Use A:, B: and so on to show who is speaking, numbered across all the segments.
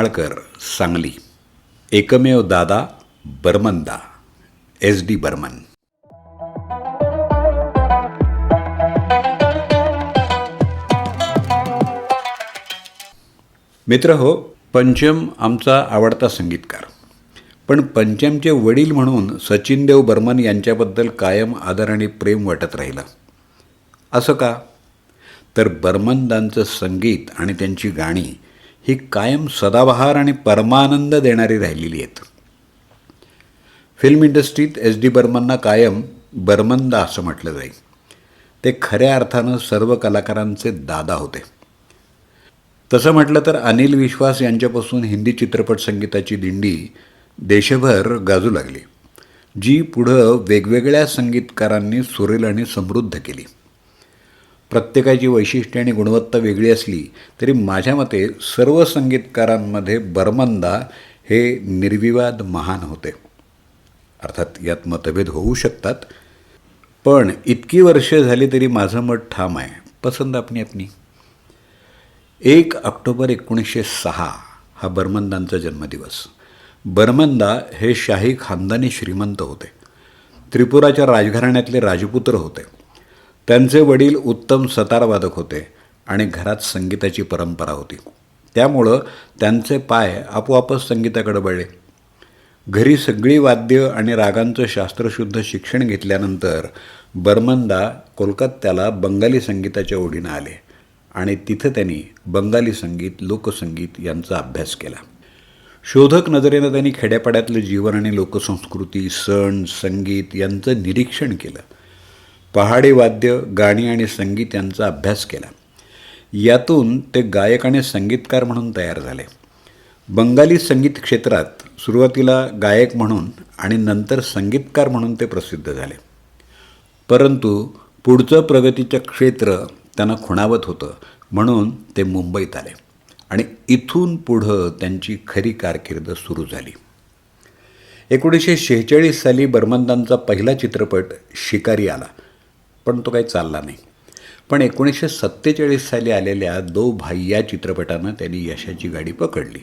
A: कम्हाळकर सांगली. एकमेव दादा बर्मनदा S D Burman. मित्र हो पंचम आमचा आवडता संगीतकार. पण पंचमचे वडील म्हणून सचिनदेव बर्मन यांच्याबद्दल कायम आदर आणि प्रेम वाटत राहिलं. असं का? तर बर्मनदांचं संगीत आणि त्यांची गाणी ही कायम सदाबहार आणि परमानंद देणारी राहिलेली आहेत. फिल्म इंडस्ट्रीत एस डी बर्मनना कायम बर्मनदा असं म्हटलं जाईल. ते खऱ्या अर्थानं सर्व कलाकारांचे दादा होते. तसं म्हटलं तर अनिल विश्वास यांच्यापासून हिंदी चित्रपट संगीताची दिंडी देशभर गाजू लागली जी पुढं वेगवेगळ्या संगीतकारांनी सुरेल आणि समृद्ध केली. प्रत्येकाची वैशिष्ट्ये आणि गुणवत्ता वेगळी असली तरी माझ्या मते सर्व संगीतकारांमध्ये बर्मंदा हे निर्विवाद महान होते. अर्थात यात मतभेद होऊ शकतात. पण इतकी वर्ष झाली तरी माझं मत ठाम आहे. पसंत आपणी आपणी एक ऑक्टोबर एकोणीसशे सहा हा बर्मंदांचा जन्मदिवस. बर्मंदा हे शाही खानदानी श्रीमंत होते. त्रिपुराच्या राजघराण्यातले राजपुत्र होते. त्यांचे वडील उत्तम सतारवादक होते आणि घरात संगीताची परंपरा होती. त्यामुळं त्यांचे पाय आपोआपच संगीताकडे वळले. घरी सगळी वाद्य आणि रागांचं शास्त्रशुद्ध शिक्षण घेतल्यानंतर बर्मंदा कोलकात्याला बंगाली संगीताच्या ओढीनं आले आणि तिथं त्यांनी बंगाली संगीत लोकसंगीत यांचा अभ्यास केला. शोधक नजरेनं त्यांनी खेड्यापाड्यातलं जीवन आणि लोकसंस्कृती सण संगीत यांचं निरीक्षण केलं. पहाडी वाद्य गाणी आणि संगीत यांचा अभ्यास केला. यातून ते गायक आणि संगीतकार म्हणून तयार झाले. बंगाली संगीत क्षेत्रात सुरुवातीला गायक म्हणून आणि नंतर संगीतकार म्हणून ते प्रसिद्ध झाले. परंतु पुढचं प्रगतीचं क्षेत्र त्यांना खुणावत होतं म्हणून ते मुंबईत आले आणि इथून पुढं त्यांची खरी कारकीर्द सुरू झाली. एकोणीसशे शेहेचाळीस साली बर्मंदांचा पहिला चित्रपट शिकारी आला. पण तो काही चालला नाही. पण एकोणीसशे सत्तेचाळीस साली आलेल्या दो भाई या चित्रपटानं त्यांनी यशाची गाडी पकडली.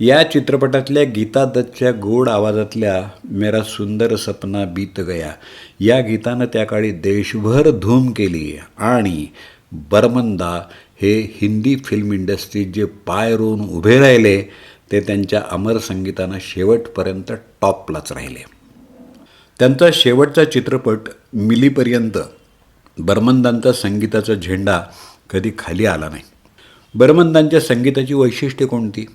A: या चित्रपटातल्या गीता दत्तच्या गोड आवाजातल्या मेरा सुंदर सपना बीत गया या गीतानं त्या काळी देशभर धूम केली आणि बर्मंदा हे हिंदी फिल्म इंडस्ट्रीत जे पाय रोवून उभे राहिले ते त्यांच्या अमर संगीतानं शेवटपर्यंत टॉपलाच राहिले. त्यांचा शेवटचा चित्रपट मिलीपर्यंत बर्मंदांचा संगीताचा झेंडा कधी खाली आला नाही. बर्मंदांच्या संगीताची वैशिष्ट्ये कोणती?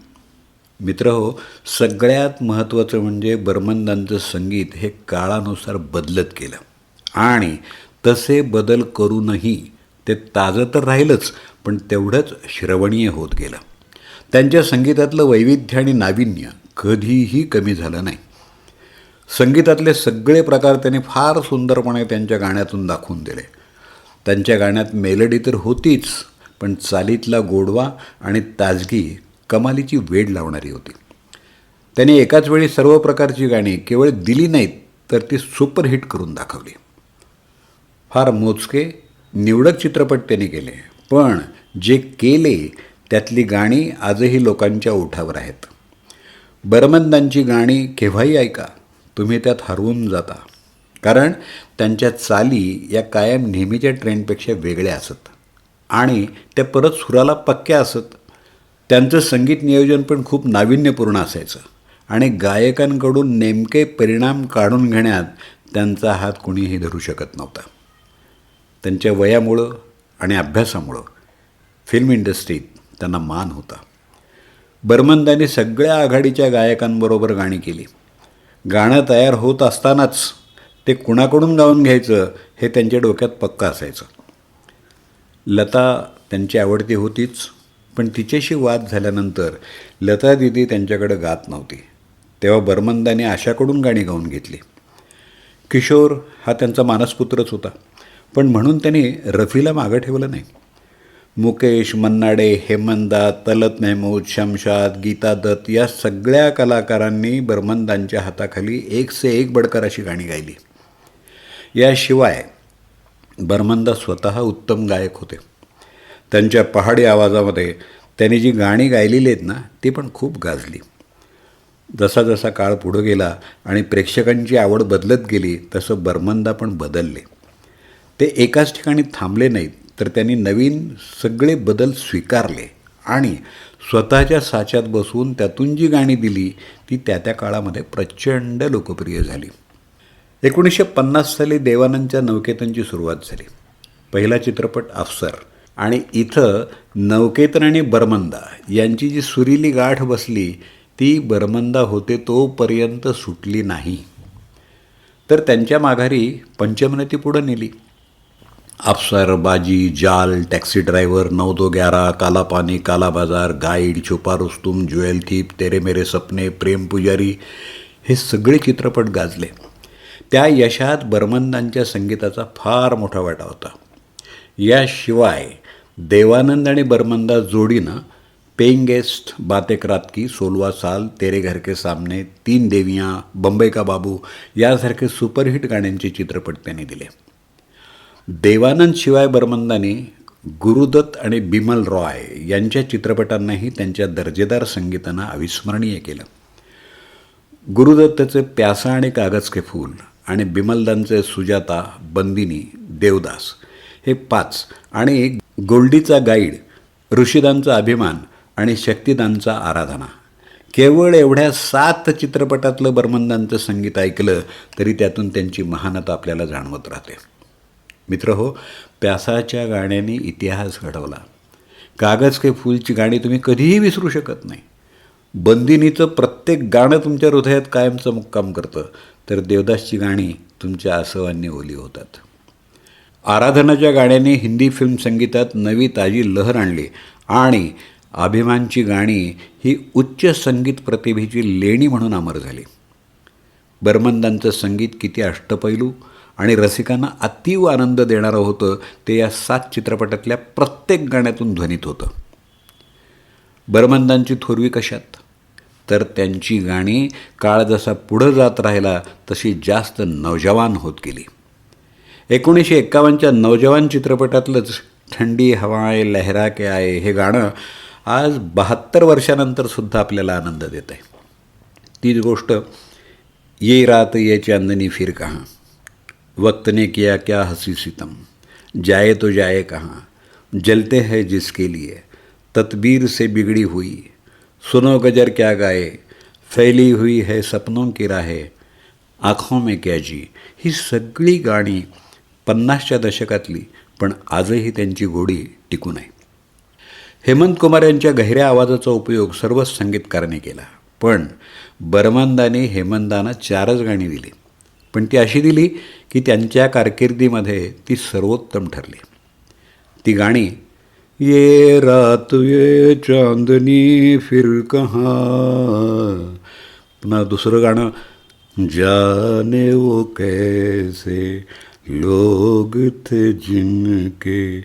A: मित्र हो सगळ्यात महत्त्वाचं म्हणजे बर्मंदांचं संगीत हे काळानुसार बदलत गेलं. आणि तसे बदल करूनही ते ताजं तर राहिलंच पण तेवढंच श्रवणीय होत गेलं. त्यांच्या संगीतातलं वैविध्य आणि नाविन्य कधीही कमी झालं नाही. संगीतातले सगळे प्रकार त्यांनी फार सुंदरपणे त्यांच्या गाण्यातून दाखवून दिले. त्यांच्या गाण्यात मेलडी तर होतीच पण चालीतला गोडवा आणि ताजगी कमालीची वेड लावणारी होती. त्यांनी एकाच वेळी सर्व प्रकारची गाणी केवळ दिली नाहीत तर ती सुपरहिट करून दाखवली. फार मोजके निवडक चित्रपट त्यांनी केले पण जे केले त्यातली गाणी आजही लोकांच्या ओठावर आहेत. बर्मंदांची गाणी केव्हाही ऐका. तुम्ही त्यात हरवून जाता. कारण त्यांच्या चाली या कायम नेहमीच्या ट्रेंडपेक्षा वेगळ्या असत. आणि त्या परत सुराला पक्क्या असत. त्यांचं संगीत नियोजन पण खूप नाविन्यपूर्ण असायचं. आणि गायकांकडून नेमके परिणाम काढून घेण्यात त्यांचा हात कुणीही धरू शकत नव्हता. त्यांच्या वयामुळं आणि अभ्यासामुळं फिल्म इंडस्ट्रीत त्यांना मान होता. बर्मंदांनी सगळ्या आघाडीच्या गायकांबरोबर गाणी केली. गाणं तयार होत असतानाच ते कुणाकडून गाऊन घ्यायचं हे त्यांच्या डोक्यात पक्का असायचं. लता त्यांची आवडती होतीच पण तिच्याशी वाद झाल्यानंतर लता दिदी त्यांच्याकडे गात नव्हती. तेव्हा बर्मंदाने आशाकडून गाणी गाऊन घेतली. किशोर हा त्यांचा मानसपुत्रच होता पण म्हणून त्यांनी रफीला मागं ठेवलं नाही. मुकेश मन्नाडे हेमंदा तलत मेहमूद शमशाद गीता दत्त या सगळ्या कलाकारांनी बर्मनदांच्या हाताखाली एक से एक बडकर अशी गाणी गायली. याशिवाय बर्मंदा स्वतः उत्तम गायक होते. त्यांच्या पहाडी आवाजामध्ये त्यांनी जी गाणी गायलेली आहेत ना ती पण खूप गाजली. जसा जसा काळ पुढं गेला आणि प्रेक्षकांची आवड बदलत गेली तसं बर्मंदा पण बदलले. ते एकाच ठिकाणी थांबले नाहीत. तर त्यांनी नवीन सगळे बदल स्वीकारले आणि स्वतःच्या साच्यात बसून त्यातून जी गाणी दिली ती त्या त्या काळामध्ये प्रचंड लोकप्रिय झाली. एकोणीसशे पन्नास साली देवानंदच्या नवकेतनची सुरुवात झाली. पहिला चित्रपट अफसर आणि इथं नवकेतन आणि बर्मंदा यांची जी सुरीली गाठ बसली ती बर्मंदा होते तोपर्यंत सुटली नाही. तर त्यांच्या माघारी पंचमनती पुढं नेली. अफसर बाजी जाल टॅक्सी ड्रायव्हर नौ दो ग्यारा काला पानी काला बाजार गाईड छुपा रुस्तुम ज्वेल थीप तेरे मेरे सपने प्रेम पुजारी हे सगळे चित्रपट गाजले. त्या यशात बर्मंदांच्या संगीताचा फार मोठा वाटा होता. याशिवाय देवानंद आणि बर्मंदा जोडीनं पेइंग गेस्ट बातेक रात की सोलवा साल तेरे घर के सामने तीन देवियाँ बंबई का बाबू यासारखे सुपरहिट गाण्यांचे चित्रपट त्यांनी दिले. देवानंद शिवाय बर्मंदाने गुरुदत्त आणि बिमल रॉय यांच्या चित्रपटांनाही त्यांच्या दर्जेदार संगीतांना अविस्मरणीय केलं. गुरुदत्तचे प्यासा आणि कागज के फूल आणि बिमलदांचे सुजाता बंदिनी देवदास हे पाच आणि गोल्डीचा गाईड ऋषिदांचा अभिमान आणि शक्तिदांचा आराधना. केवळ एवढ्या सात चित्रपटातलं बर्मंदांचं संगीत ऐकलं तरी त्यातून त्यांची महानता आपल्याला जाणवत राहते. मित्र हो प्यासाच्या गाण्याने इतिहास घडवला. कागज के फूलची गाणी तुम्ही कधीही विसरू शकत नाही. बंदिनीचं प्रत्येक गाणं तुमच्या हृदयात कायमचं मुक्काम करतं तर देवदासची गाणी तुमच्या आसवांनी ओली होतात. आराधनाच्या गाण्याने हिंदी फिल्म संगीतात नवी ताजी लहर आणली आणि अभिमानची गाणी ही उच्च संगीत प्रतिभेची लेणी म्हणून अमर झाली. बर्मंदांचं संगीत किती अष्टपैलू आणि रसिकांना अतीव आनंद देणारं होतं ते या सात चित्रपटातल्या प्रत्येक गाण्यातून ध्वनित होतं. बर्मंदांची थोरवी कशात? तर त्यांची गाणी काळ जसा पुढं जात राहिला तशी जास्त नौजवान होत गेली. एकोणीसशे एक्कावन्नच्या नौजवान चित्रपटातलंच थंडी हवाय लहरा के आये हे गाणं आज बहात्तर वर्षानंतर सुद्धा आपल्याला आनंद देत आहे तीच गोष्ट ये रात ये चांदनी फिर कहा? वक्त ने किया क्या हंसी सितम? जाए तो जाए कहाँ? जलते हैं जिसके लिए। तदबीर से बिगड़ी हुई। सुनो गजर क्या गाए। फैली हुई है सपनों की राहे। आँखों में क्या जी। ही सगळी गाणी। पन्नासच्या दशकातली पण आजही त्यांची गोडी टिकून आहे हेमंत कुमार यांच्या गहिऱ्या आवाजाचा उपयोग सर्वच संगीतकारांनी केला. पण बर्मंदाने हेमंतांना चारच गाणी दिली. पण ती अशी दिली की त्यांच्या कारकिर्दीमध्ये ती सर्वोत्तम ठरली. ती गाणी ये रात ये चांदनी फिर कहाँ? पुन्हा दुसरं गाणं जाने वो कैसे लोग थे जिनके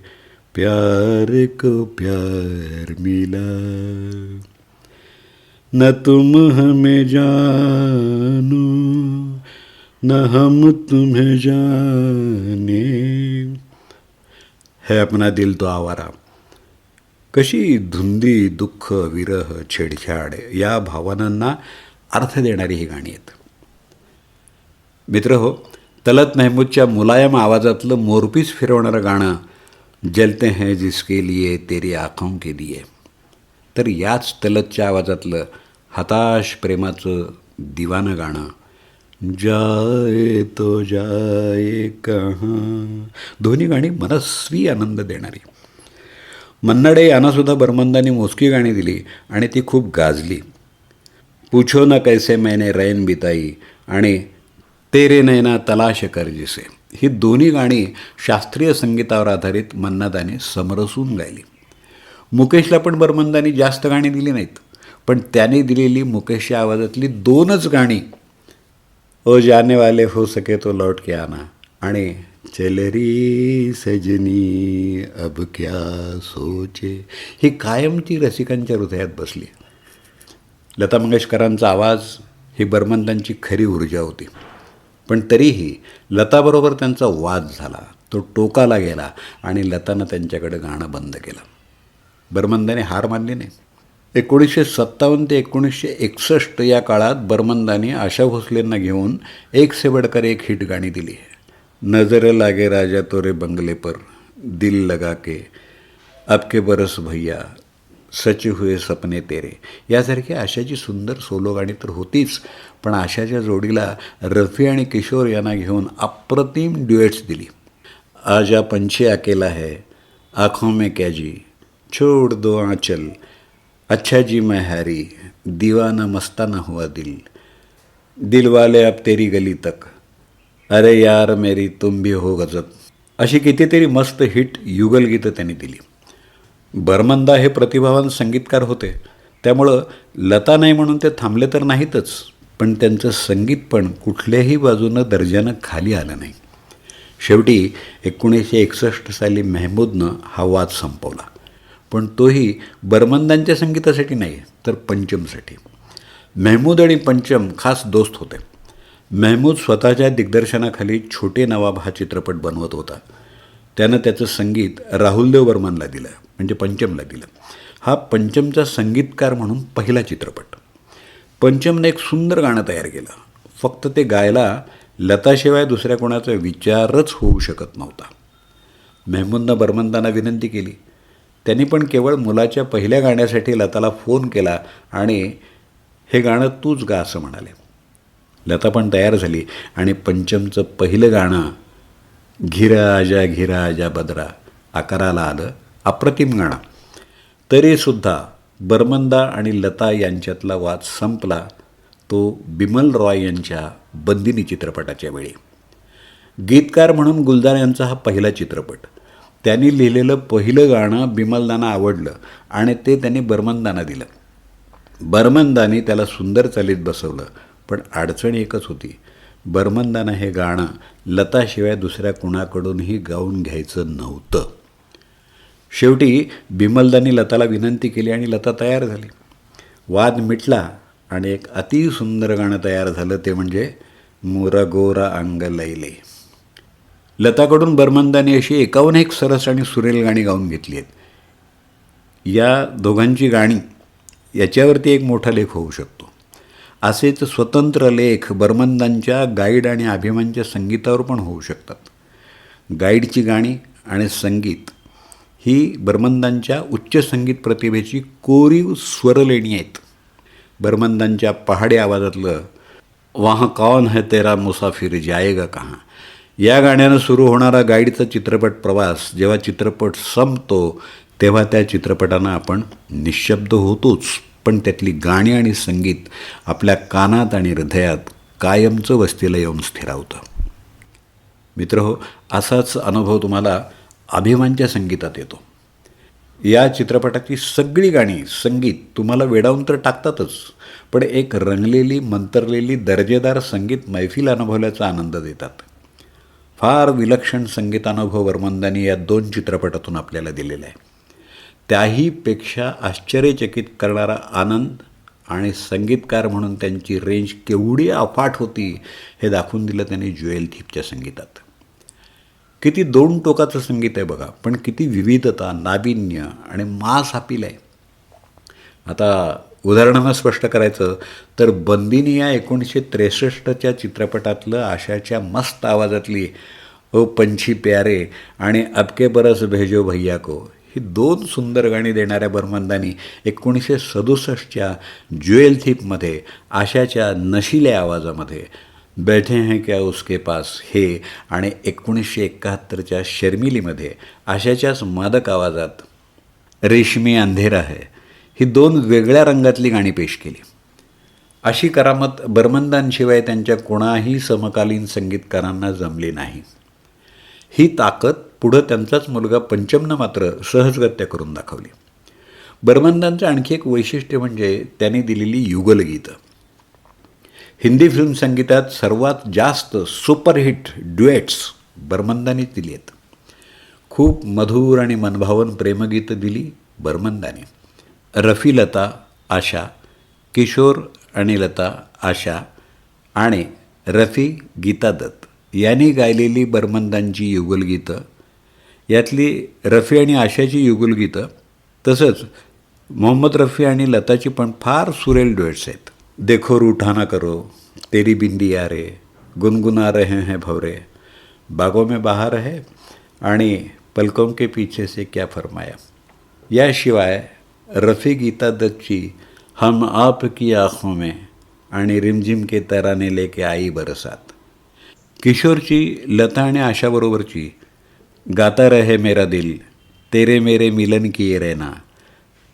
A: प्यार को प्यार मिला। न तुम हमें जानो न हम तुम्हें जाने। है अपना दिल तो आवारा। कशी धुंदी दुःख विरह छेडछाड या भावनांना अर्थ देणारी ही गाणी आहेत. मित्र हो तलत महमूदच्या मुलायम आवाजातलं मोरपीस फिरवणारं गाणं जलते हैं जिसके लिए तेरी आखों के लिए. तर याच तलतच्या आवाजातलं हताश प्रेमाचं दिवानं गाणं जाए तो जाए कहाँ? दोन्ही गाणी मनस्वी आनंद देणारी. मन्नाडे यांनासुद्धा बर्मंदांनी मोजकी गाणी दिली आणि ती खूप गाजली. पूछो ना कैसे मैने रैन बिताई आणि तेरे नैना तलाश कर जिसे. ही दोन्ही गाणी शास्त्रीय संगीतावर आधारित मन्नादाने समरसून गायली. मुकेशला पण बर्मंदांनी जास्त गाणी दिली नाहीत पण त्याने दिलेली मुकेशच्या आवाजातली दोनच गाणी ओ जाने वाले हो सके तो लौट के आना। आणि चलरी सजनी अब क्या सोचे? ही कायमची रसिकांच्या हृदयात बसली. लता मंगेशकरांचा आवाज ही बर्मंदांची खरी ऊर्जा होती. पण तरीही लताबरोबर त्यांचा वाद झाला तो टोकाला गेला आणि लतानं त्यांच्याकडे गाणं बंद केलं. बर्मंदाने हार मानली नाही. एकोणीसशे सत्तावन्न ते एकोणीसशे एकसष्ट या काळात बर्मंदाने आशा भोसलेंना घेऊन एक सेवडकर एक हिट गाणी दिली. नजर लागे राजा तोरे बंगले पर दिल लगा के अब बरस भैया सच हुए सपने तेरे. यासारखी आशाची सुंदर सोलो गाणी तर होतीच पण आशाच्या जोडीला रफी आणि किशोर यांना घेऊन अप्रतिम ड्युएट्स दिली. आजा पंछी अकेला है आँखों में क्या जी छोड़ दो आंचल अच्छा जी मैं हैरी दीवाना मस्ताना हुआ दिल। दिल वाले अब तेरी गली तक। अरे यार मेरी तुम भी हो गजब। अशी कितीतरी मस्त हिट युगलगीतं त्यांनी दिली। बर्मंदा हे प्रतिभावान संगीतकार होते। त्यामुळं लता नाही म्हणून ते थांबले तर नाहीतच पण त्यांचं संगीत पण कुठल्याही बाजूनं दर्जानं खाली आलं नाही. शेवटी एकोणीसशे एकसष्ट साली मेहमूदनं हा वाद संपवला. पण तोही बर्मंदांच्या संगीतासाठी नाही तर पंचमसाठी. मेहमूद आणि पंचम खास दोस्त होते. मेहमूद स्वतःच्या दिग्दर्शनाखाली छोटे नवाब हा चित्रपट बनवत होता. त्यानं त्याचं संगीत राहुलदेव बर्मनला दिलं म्हणजे पंचमला दिलं. हा पंचमचा संगीतकार म्हणून पहिला चित्रपट. पंचमने एक सुंदर गाणं तयार केलं. फक्त ते गायला लताशिवाय दुसऱ्या कोणाचा विचारच होऊ शकत नव्हता. मेहमूदनं बर्मंदांना विनंती केली त्यांनी पण केवळ मुलाच्या पहिल्या गाण्यासाठी लताला फोन केला आणि हे गाणं तूच गा असं म्हणाले. लता पण तयार झाली आणि पंचमचं पहिलं गाणं घिरा आजा घिरा आजा बदरा आकाराला आलं अप्रतिम गाणं. तरीसुद्धा बर्मंदा आणि लता यांच्यातला वाद संपला तो बिमल रॉय यांच्या बंदिनी चित्रपटाच्या वेळी. गीतकार म्हणून गुलजार यांचा हा पहिला चित्रपट. त्यांनी लिहिलेलं पहिलं गाणं बिमलदाना आवडलं आणि ते त्यांनी बर्मनदाना दिलं. बर्मनदानी त्याला सुंदर चालीत बसवलं पण अडचण एकच होती. बर्मनदाना हे गाणं लताशिवाय दुसऱ्या कुणाकडूनही गाऊन घ्यायचं नव्हतं. शेवटी बिमलदानी लताला विनंती केली आणि लता तयार झाली. वाद मिटला आणि एक अतिसुंदर गाणं तयार झालं ते म्हणजे मोरा गोरा अंग लैले लताकडून बर्मंदानी अशी एकावन्न एक सरस आणि सुरेल गाणी गाऊन घेतली आहेत. या दोघांची गाणी याच्यावरती एक मोठा लेख होऊ शकतो. असेच स्वतंत्र लेख बर्मंदांच्या गाईड आणि अभिमानच्या संगीतावर पण होऊ शकतात. गाईडची गाणी आणि संगीत ही बर्मंदांच्या उच्च संगीत प्रतिभेची कोरीव स्वरलेणी आहेत. बर्मंदांच्या पहाडी आवाजातलं वाह कौन है तेरा मुसाफिर जाएगा कहाँ? या गाण्यानं सुरू होणारा गाईडचा चित्रपट प्रवास जेव्हा चित्रपट संपतो तेव्हा त्या चित्रपटानं आपण निशब्द होतोच. पण त्यातली गाणी आणि संगीत आपल्या कानात आणि हृदयात कायमचं वस्तीला येऊन स्थिरावतं. मित्र हो असाच अनुभव तुम्हाला अभिमानच्या संगीतात येतो. या चित्रपटाची सगळी गाणी संगीत तुम्हाला वेडावून तर टाकतातच पण एक रंगलेली मंतरलेली दर्जेदार संगीत मैफिल अनुभवल्याचा आनंद देतात. फार विलक्षण संगीतानुभव वर्मंदानी या दोन चित्रपटातून आपल्याला दिलेला आहे. त्याहीपेक्षा आश्चर्यचकित करणारा आनंद आणि संगीतकार म्हणून त्यांची रेंज केवढी अफाट होती हे दाखवून दिलं त्यांनी ज्युएल थीपच्या संगीतात. किती दोन टोकाचं संगीत आहे बघा पण किती विविधता नाविन्य आणि मास आपील आहे. आता उदाहरणानं स्पष्ट करायचं तर बंदिनी या एकोणीसशे त्रेसष्टच्या चित्रपटातलं आशाच्या मस्त आवाजातली ओ पंछी प्यारे आणि अबके बरस भेजो भैया को ही दोन सुंदर गाणी देणाऱ्या बर्मंदानी एकोणीसशे सदुसष्टच्या ज्युएल थीपमध्ये आशाच्या नशिल्या आवाजामध्ये बैठे हैं क्या उसके पास हे आणि एकोणीसशे एकाहत्तरच्या शर्मिलीमध्ये आशाच्याच मादक आवाजात रेशमी अंधेरा है ही दोन वेगळ्या रंगातली गाणी पेश केली. अशी करामत बर्मंदांशिवाय त्यांच्या कोणाही समकालीन संगीतकारांना जमली नाही. ही ताकद पुढं त्यांचाच मुलगा पंचमनं मात्र सहजगत्या करून दाखवली. बर्मंदांचं आणखी एक वैशिष्ट्य म्हणजे त्यांनी दिलेली युगलगीतं. हिंदी फिल्म संगीतात सर्वात जास्त सुपरहिट ड्युएट्स बर्मंदानीच दिली आहेत. खूप मधुर आणि मनभावन प्रेमगीतं दिली बर्मंदाने रफी लता आशा किशोर आणि लता आशा आणि रफी गीता दत्त यांनी गायलेली बर्मंदांची युगलगीतं. यातली रफी आणि आशाची युगलगीतं तसंच मोहम्मद रफी आणि लताची पण फार सुरेल डुएट्स आहेत. देखो रूठाना करो तेरी बिंदी आ रे गुनगुना रहे हैं भवरे बागों में बाहर है आणि पलकों के पीछे से क्या फरमाया. याशिवाय रफी गीता दत्तची हम आप की आँखों में आणि रिमझिम के तराने लेके आई बरसात। किशोरची, लता आणि आशाबरोबरची गाता रहे मेरा दिल, तेरे मेरे मिलन किए रहना,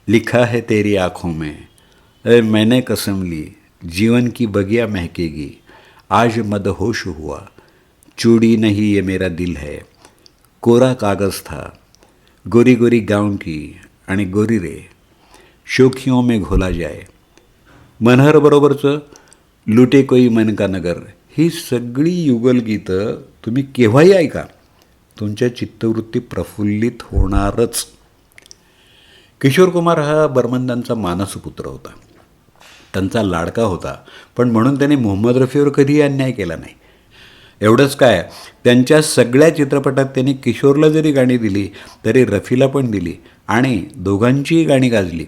A: लिखा है तेरी आँखों में, ए, मैंने कसम ली, जीवन की बगिया महकेगी, आज मदहोश हुआ, चूड़ी नहीं ये मेरा दिल है, कोरा कागज़ था, गोरी गोरी गाँव की आणि गोरी रे शोखियों में घोला जाए। मनहरबरोबरचं लुटे कोई मन का नगर। ही सगळी युगलगीतं तुम्ही केव्हाही ऐका तुमच्या चित्तवृत्ती प्रफुल्लित होणारच. किशोर कुमार हा बर्मंदांचा मानसपुत्र होता. त्यांचा लाडका होता पण म्हणून त्याने मोहम्मद रफीवर कधीही अन्याय केला नाही. एवढंच काय त्यांच्या सगळ्या चित्रपटात त्यांनी किशोरला जरी गाणी दिली तरी रफीला पण दिली आणि दोघांचीही गाणी गाजली.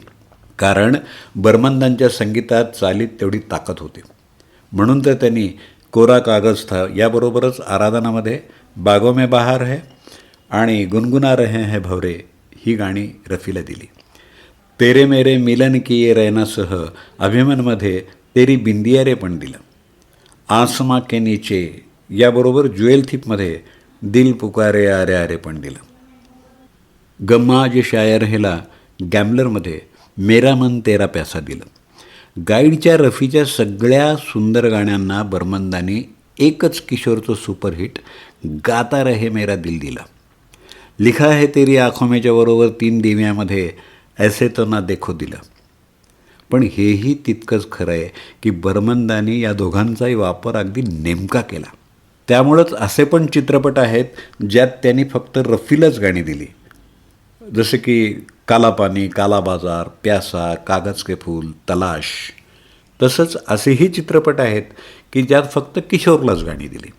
A: कारण बर्मंदांच्या संगीतात चालीत तेवढी ताकद होती. म्हणून तर त्यांनी कोरा कागज था याबरोबरच आराधनामध्ये बागो में बहार है आणि गुनगुना रहे हैं भवरे ही गाणी रफीला दिली. तेरे मेरे मिलन किए रहनासह अभिमनमध्ये तेरी बिंदिया रे पण दिलं. आसमा के नीचे याबरोबर ज्वेल थिपमध्ये दिल पुकारे आरे आरे पण दिलं. गम्माज शायर हेला गॅमलरमध्ये मेरा मन तेरा प्यासा दिलं. गाईडच्या रफीच्या सगळ्या सुंदर गाण्यांना बर्मंदाने एकच किशोरचं सुपरहिट गाता रहे मेरा दिल दिला. लिखा है तेरी आखोमेच्या बरोबर तीन दिव्यामध्ये ऐसे तो ना देखो दिलं. पण हेही तितकंच खरं आहे की बर्मंदाने या दोघांचाही वापर अगदी नेमका केला. त्यामुळंच असे पण चित्रपट आहेत ज्यात त्यांनी फक्त रफीलाच गाणी दिली. जसे की काला पाणी काला बाजार प्यासा कागज के फूल तलाश. तसंच असेही चित्रपट आहेत की ज्यात फक्त किशोरलाच गाणी दिली.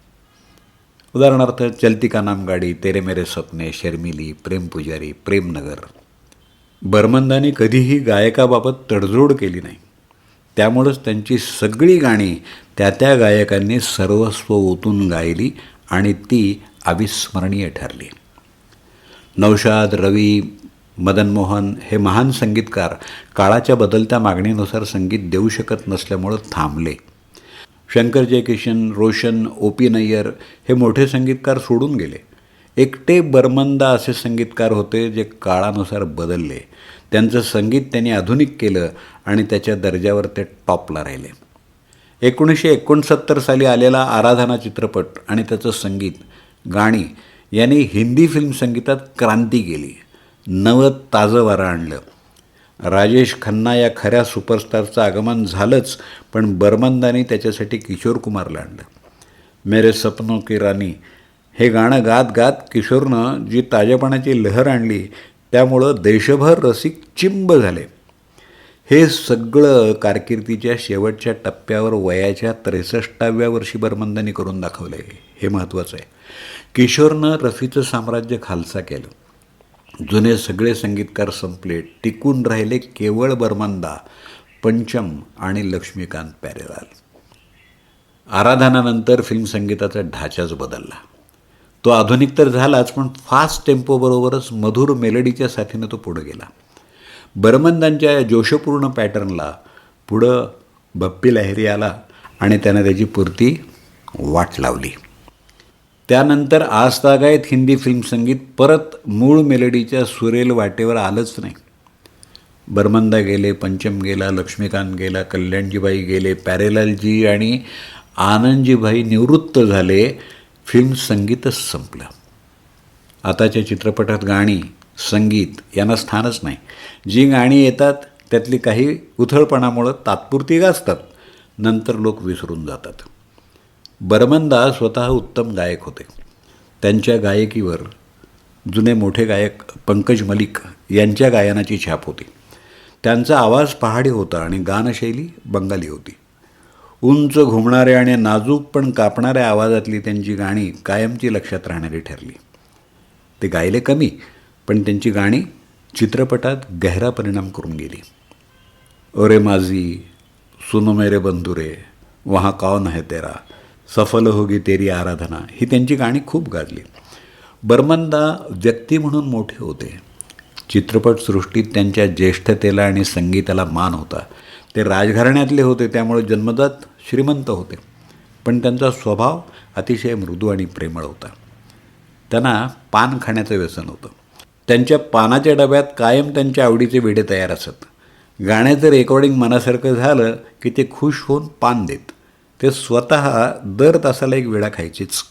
A: उदाहरणार्थ चलती का नाम गाडी तेरे मेरे सपने शर्मिली प्रेम पुजारी प्रेमनगर. बर्मंदाने कधीही गायकाबाबत तडजोड केली नाही. त्यामुळंच त्यांची सगळी गाणी त्या त्या गायकांनी सर्वस्व ओतून गायली आणि ती अविस्मरणीय ठरली. नौशाद रवी मदन मोहन हे महान संगीतकार काळाच्या बदलत्या मागणीनुसार संगीत देऊ शकत नसल्यामुळं थांबले. शंकर जयकिशन रोशन ओ पी नय्यर हे मोठे संगीतकार सोडून गेले. एकटे बर्मंदा असे संगीतकार होते जे काळानुसार बदलले. त्यांचं संगीत त्यांनी आधुनिक केलं आणि त्याच्या दर्जावर ते टॉपला राहिले. एकोणीसशे एकोणसत्तर साली आलेला आराधना चित्रपट आणि त्याचं संगीत गाणी यांनी हिंदी फिल्म संगीतात क्रांती केली. नवं ताजं वारं आणलं. राजेश खन्ना या खऱ्या सुपरस्टारचं आगमन झालंच पण बर्मंदानी त्याच्यासाठी किशोर कुमारला आणलं. मेरे सपनों की राणी हे गाणं गात गात किशोरनं जी ताजेपणाची लहर आणली त्यामुळं देशभर रसिक चिंब झाले. हे सगळं कारकिर्दीच्या शेवटच्या टप्प्यावर वयाच्या त्रेसष्टाव्या वर्षी बर्मंदानी करून दाखवलं आहे हे महत्त्वाचं आहे. किशोरनं रफीचं साम्राज्य खालसा केलं. जुने सगळे संगीतकार संपले टिकून राहिले केवळ बर्मंदा पंचम आणि लक्ष्मीकांत प्यारेलाल आराधनानंतर फिल्म संगीताचा ढाचाच बदलला. तो आधुनिक तर झालाच पण फास्ट टेम्पोबरोबरच मधुर मेलडीच्या साथीनं तो पुढं गेला. बर्मंदांच्या या जोशपूर्ण पॅटर्नला पुढं बप्पी लहरी आला आणि त्यानं त्याची पूर्ती वाट लावली. त्यानंतर आजतागायत हिंदी फिल्म संगीत परत मूळ मेलडीच्या सुरेल वाटेवर आलंच नाही. बर्मंदा गेले पंचम गेला लक्ष्मीकांत गेला कल्याणजीबाई गेले पॅरेलालजी आणि आनंदजीबाई निवृत्त झाले फिल्म संगीतच संपलं. आताच्या चित्रपटात गाणी संगीत यांना स्थानच नाही. जी गाणी येतात त्यातली काही उथळपणामुळं तात्पुरती गाजतात. नंतर लोक विसरून जातात. बर्मनदा स्वतः उत्तम गायक होते. त्यांच्या गायकीवर जुने मोठे गायक पंकज मलिक यांच्या गायनाची छाप होती. त्यांचा आवाज पहाडी होता आणि गानशैली बंगाली होती. उंच घुमणाऱ्या आणि नाजूक पण कापणाऱ्या आवाजातली त्यांची गाणी कायमची लक्षात राहणारी ठरली. ते गायले कमी पण त्यांची गाणी चित्रपटात गहरा परिणाम करून गेली. ओरे माझी सुनो मेरे बंधुरे वहाँ कौन है तेरा? सफल होगी तेरी आराधना. ही त्यांची गाणी खूप गाजली. बर्मनदा व्यक्ती म्हणून मोठे होते. चित्रपटसृष्टीत त्यांच्या ज्येष्ठतेला आणि संगीताला मान होता. ते राजघराण्यातले होते त्यामुळे जन्मजात श्रीमंत होते. पण त्यांचा स्वभाव अतिशय मृदू आणि प्रेमळ होता. त्यांना पान खाण्याचं व्यसन होतं. त्यांच्या पानाच्या डब्यात कायम त्यांच्या आवडीचे वेडे तयार असत. गाण्याचं रेकॉर्डिंग मनासारखं झालं की ते खुश होऊन पान देत. ते स्वतः दर तासाला एक वेळा खायचेच.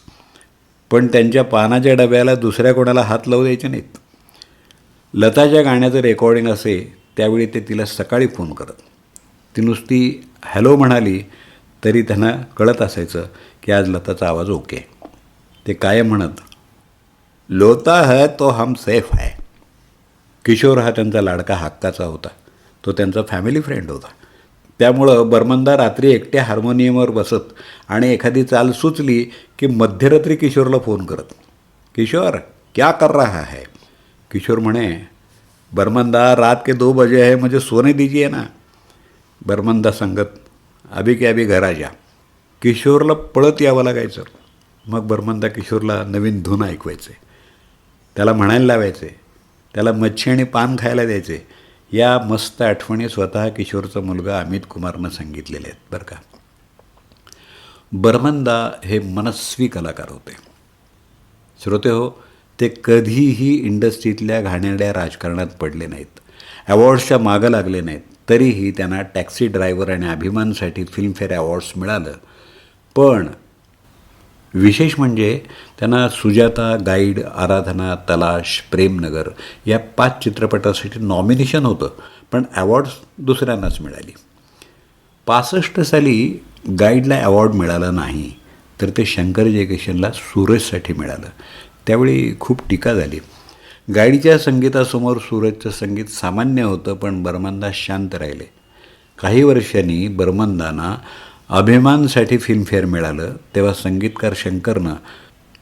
A: पण त्यांच्या पानाच्या डब्याला दुसऱ्या कोणाला हात लावू द्यायचे नाहीत. लताच्या गाण्याचं रेकॉर्डिंग असे त्यावेळी ते तिला सकाळी फोन करत. ती नुसती हॅलो म्हणाली तरी त्यांना कळत असायचं की आज लताचा आवाज ओके. ते कायम म्हणत लोता है तो हम सेफ है. किशोर हा त्यांचा लाडका हक्काचा होता. तो त्यांचा फॅमिली फ्रेंड होता. त्यामुळं बर्मंदा रात्री एकट्या हार्मोनियमवर बसत आणि एखादी चाल सुचली की मध्यरात्री किशोरला फोन करत. किशोर क्या कर रहा है? किशोर म्हणे बर्मंदा रात के दो बजे है मुझे सोने दीजिए ना. बर्मंदा सांगत अभी के अभी घरा जा. किशोरला पळत यावं लागायचं. मग बर्मंदा किशोरला नवीन धून ऐकवायचे. त्याला म्हणायला लावायचे. त्याला मच्छी आणि पान खायला द्यायचे. या मस्त आठवणी स्वतः किशोरचा मुलगा अमित कुमारनं सांगितलेले आहेत बरं का? बर्मंदा हे मनस्वी कलाकार होते. श्रोते हो ते कधीही इंडस्ट्रीतल्या घाणेरड्या राजकारणात पडले नाहीत. अवॉर्ड्सच्या मागं लागले नाहीत. तरीही त्यांना टॅक्सी ड्रायव्हर आणि अभिमानसाठी फिल्मफेअर अवॉर्ड्स मिळालं. पण विशेष म्हणजे त्यांना सुजाता गाईड आराधना तलाश प्रेमनगर या पाच चित्रपटासाठी नॉमिनेशन होतं पण अवॉर्ड्स दुसऱ्यांनाच मिळाली. पासष्ट साली गाईडला अवॉर्ड मिळाला नाही तर ते शंकर जयकिशनला सूरजसाठी मिळालं. त्यावेळी खूप टीका झाली. गाईडच्या संगीतासमोर सूरजचं संगीत सामान्य होतं पण बर्मंदा शांत राहिले. काही वर्षांनी बर्मंदांना अभिमानसाठी फिल्मफेअर मिळालं तेव्हा संगीतकार शंकरनं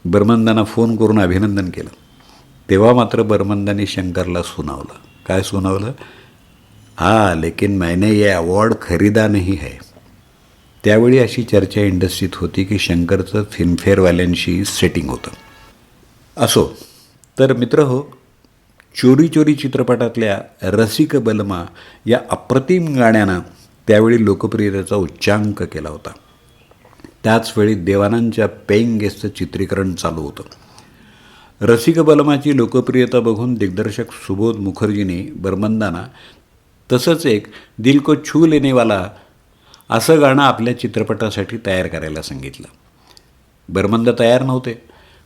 A: बर्मंदांना फोन करून अभिनंदन केलं. तेव्हा मात्र बर्मंदांनी शंकरला सुनावलं. काय सुनावलं? हा लेकिन मैने ये अवॉर्ड खरीदा नाही है. त्यावेळी अशी चर्चा इंडस्ट्रीत होती की शंकरचं फिल्मफेअरवाल्यांशी सेटिंग होतं. असो तर मित्र हो चोरी चोरी चित्रपटातल्या रसिक बलमा या अप्रतिम गाण्यानं त्यावेळी लोकप्रियतेचा उच्चांक केला होता. त्याचवेळी देवानांच्या पेईंग गेस्टचं चित्रीकरण चालू होतं. रसिक बलमाची लोकप्रियता बघून दिग्दर्शक सुबोध मुखर्जीने बर्मंदाना तसंच एक दिल को छू लेनेवाला असं गाणं आपल्या चित्रपटासाठी तयार करायला सांगितलं. बर्मंद तयार नव्हते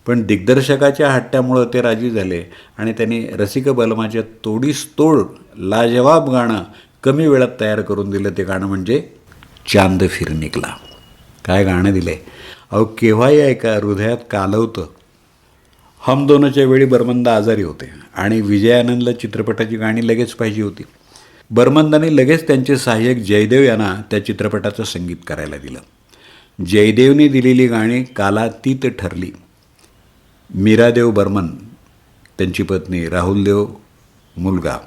A: पण दिग्दर्शकाच्या हट्ट्यामुळं ते राजी झाले आणि त्यांनी रसिक बलमाच्या तोडीस तोड लाजवाब गाणं कमी वेळात तयार करून दिलं ते गाणं म्हणजे चांद फिर निघला काय गाणं दिलं आहे अहो केव्हाही ऐका हृदयात कालवतं. हम दोनच्या वेळी बर्मंदा आजारी होते आणि विजयानंदला चित्रपटाची गाणी लगेच पाहिजे होती. बर्मंदाने लगेच त्यांचे सहाय्यक जयदेव यांना त्या चित्रपटाचं संगीत करायला दिलं. जयदेवने दिलेली गाणी कालातीत ठरली. मीरादेव बर्मन त्यांची पत्नी राहुलदेव मुलगा.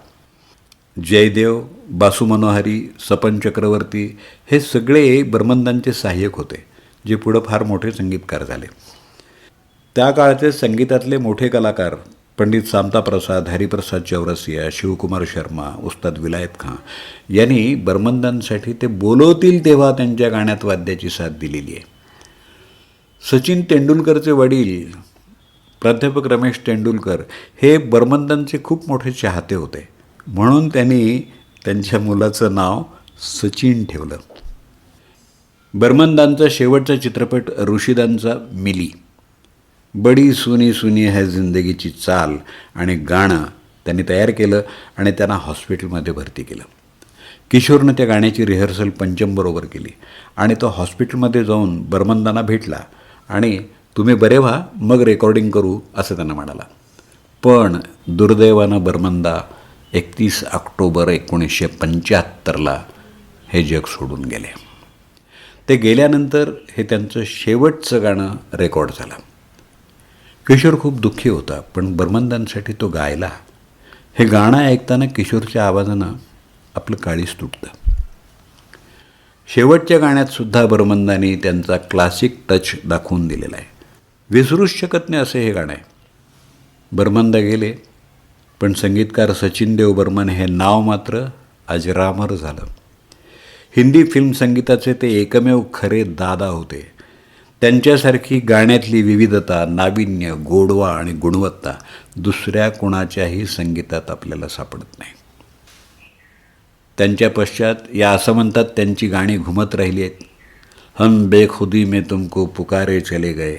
A: जयदेव बासू मनोहारी सपन चक्रवर्ती हे सगळे बर्मंदांचे सहाय्यक होते जे पुढं फार मोठे संगीतकार झाले. त्या काळचे संगीतातले मोठे कलाकार पंडित सामता प्रसाद हरिप्रसाद चौरसिया शिवकुमार शर्मा उस्ताद विलायत खां यांनी बर्मंदांसाठी ते बोलवतील तेव्हा त्यांच्या गाण्यात वाद्याची साथ दिलेली आहे. सचिन तेंडुलकरचे वडील प्राध्यापक रमेश तेंडुलकर हे बर्मंदांचे खूप मोठे चाहते होते. म्हणून त्यांनी त्यांच्या मुलाचं नाव सचिन ठेवलं. बर्मनदांचा शेवटचा चित्रपट ऋषिदांचा मिली. बडी सुनी सुनी है जिंदगीची चाल आणि गाणं त्यांनी तयार केलं आणि त्यांना हॉस्पिटलमध्ये भरती केलं. किशोरनं त्या गाण्याची रिहर्सल पंचमबरोबर केली आणि तो हॉस्पिटलमध्ये जाऊन बर्मनदांना भेटला आणि तुम्ही बरे व्हा मग रेकॉर्डिंग करू असं त्यांना म्हणाला. पण दुर्दैवानं बर्मनदा एकतीस ऑक्टोबर एकोणीसशे पंच्याहत्तरला हे जग सोडून गेले. ते गेल्यानंतर हे त्यांचं शेवटचं गाणं रेकॉर्ड झालं. किशोर खूप दुःखी होता पण बर्मंदांसाठी तो गायला. हे गाणं ऐकताना किशोरच्या आवाजानं आपलं काळीच तुटतं. शेवटच्या गाण्यातसुद्धा बर्मंदांनी त्यांचा क्लासिक टच दाखवून दिलेला आहे. विसरूच शकत नाही असे हे गाणं आहे. बर्मंदा गेले पण संगीतकार सचिन देव बर्मन हे नाव मात्र अजरामर झालं. हिंदी फिल्म संगीताचे ते एकमेव खरे दादा होते. त्यांच्यासारखी गाण्यातली विविधता नाविन्य गोडवा आणि गुणवत्ता दुसऱ्या कोणाच्याही संगीतात आपल्याला सापडत नाही. त्यांच्या पश्चात या असं म्हणतात त्यांची गाणी घुमत राहिली आहेत. हम बेखुदी में तुमको पुकारे चले गए.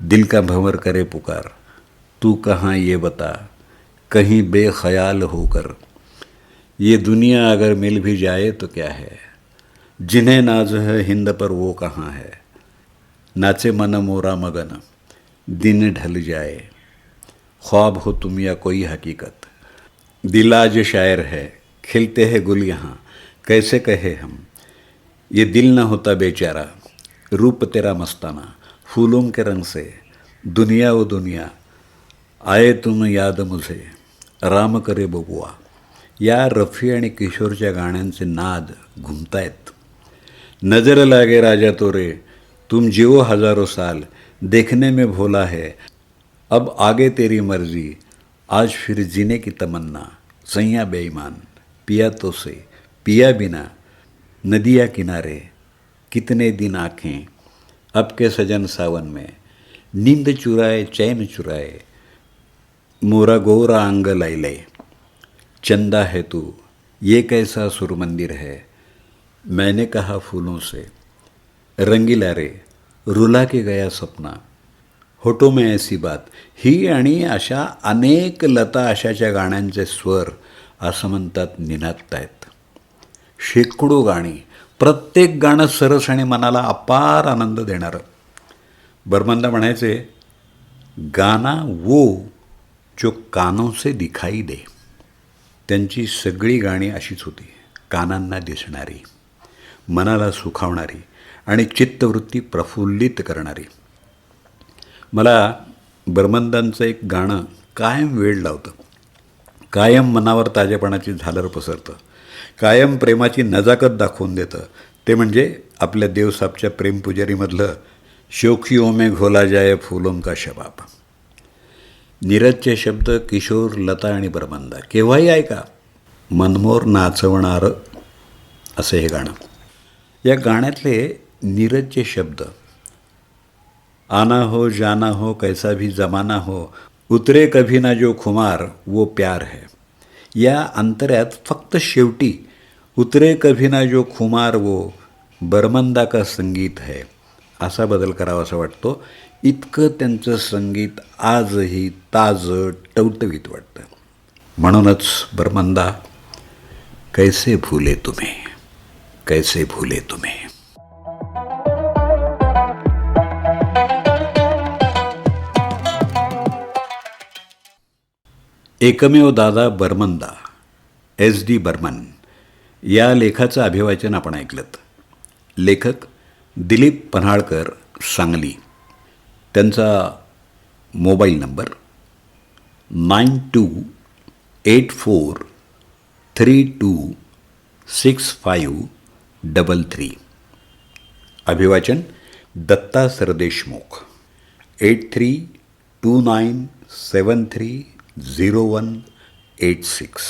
A: दिल का भंवर करे पुकार. तू कहाँ ये बता? कहीं बेख्याल होकर। ये दुनिया अगर मिल भी जाए तो क्या है? जिन्हें नाज है हिंद पर वो कहाँ है? नाचे मन मोरा मगन दिन ढल जाए। ख्वाब हो तुम या कोई हकीकत। दिलाज शायर है, खिलते हैं गुल यहाँ। कैसे कहे हम? ये दिल ना होता बेचारा, रूप तेरा मस्ताना, फूलों के रंग से। दुनिया वो दुनिया, आए तुम याद मुझे। राम करे बबुआ या रफी आणि किशोरच्या गाण्यांचे नाद घुमतायत. नज़र लागे राजा तोरे, तुम जियो हज़ारों साल, देखने में भोला है. अब आगे तेरी मर्ज़ी, आज फिर जीने की तमन्ना. सैया बेईमान, पिया तो से पिया बिना, नदिया किनारे, कितने दिन आँखें, अब के सजन सावन में. नींद चुराए, चैन चुराए मोरा गोरा अंग लैले। चंदा है तू ये कैसा सुर मंदिर है? मैंने कहा फूलों से। रंगीला रे रुला के गया सपना। होटो में ऐसी बात ही आणि अशा अनेक लता अशाच्या गाण्यांचे स्वर असं म्हणतात निनादत आहेत. शेकडो गाणी प्रत्येक गाणं सरस आणि मनाला अपार आनंद देणारं. बर्मंदा म्हणायचे गाना वो जो कानों से दिखाई दे त्यांची सगळी गाणी अशीच होती कानांना दिसणारी मनाला सुखावणारी आणि चित्तवृत्ती प्रफुल्लित करणारी. मला बर्मंदांचं एक गाणं कायम वेळ लावतं. कायम मनावर ताजेपणाची झालर पसरतं. कायम प्रेमाची नजाकत दाखवून देतं. ते म्हणजे आपल्या देवसापच्या प्रेमपुजारीमधलं शोखी ओमे घोला जाय फुलों का शबाब नीरजचे शब्द किशोर लता आणि बर्मंदा केव्हाही ऐका मनमोर नाचवणारं असं हे गाणं. या गाण्यातले नीरजचे शब्द आना हो जाना हो कैसा भी जमाना हो उतरे कभी ना जो खुमार वो प्यार है. या अंतऱ्यात फक्त शेवटी उतरे कभी ना जो खुमार वो बर्मंदा का संगीत है असा बदल करावा असं वाटतो. इतकं त्यांचं संगीत आजही ताजं टवटवीत वाटतं. म्हणूनच बर्मंदा कैसे भूले तुम्ही? कैसे भूले तुम्ही? एकमेव दादा बर्मंदा एस डी बर्मन या लेखाचं अभिवाचन आपण ऐकलं लेखक दिलीप पन्हाळकर सांगली. त्यांचा mobile number nine two eight four three two six five double three. अभिवाचन Datta Sardeshmukh. Eight three two nine seven three zero one eight six.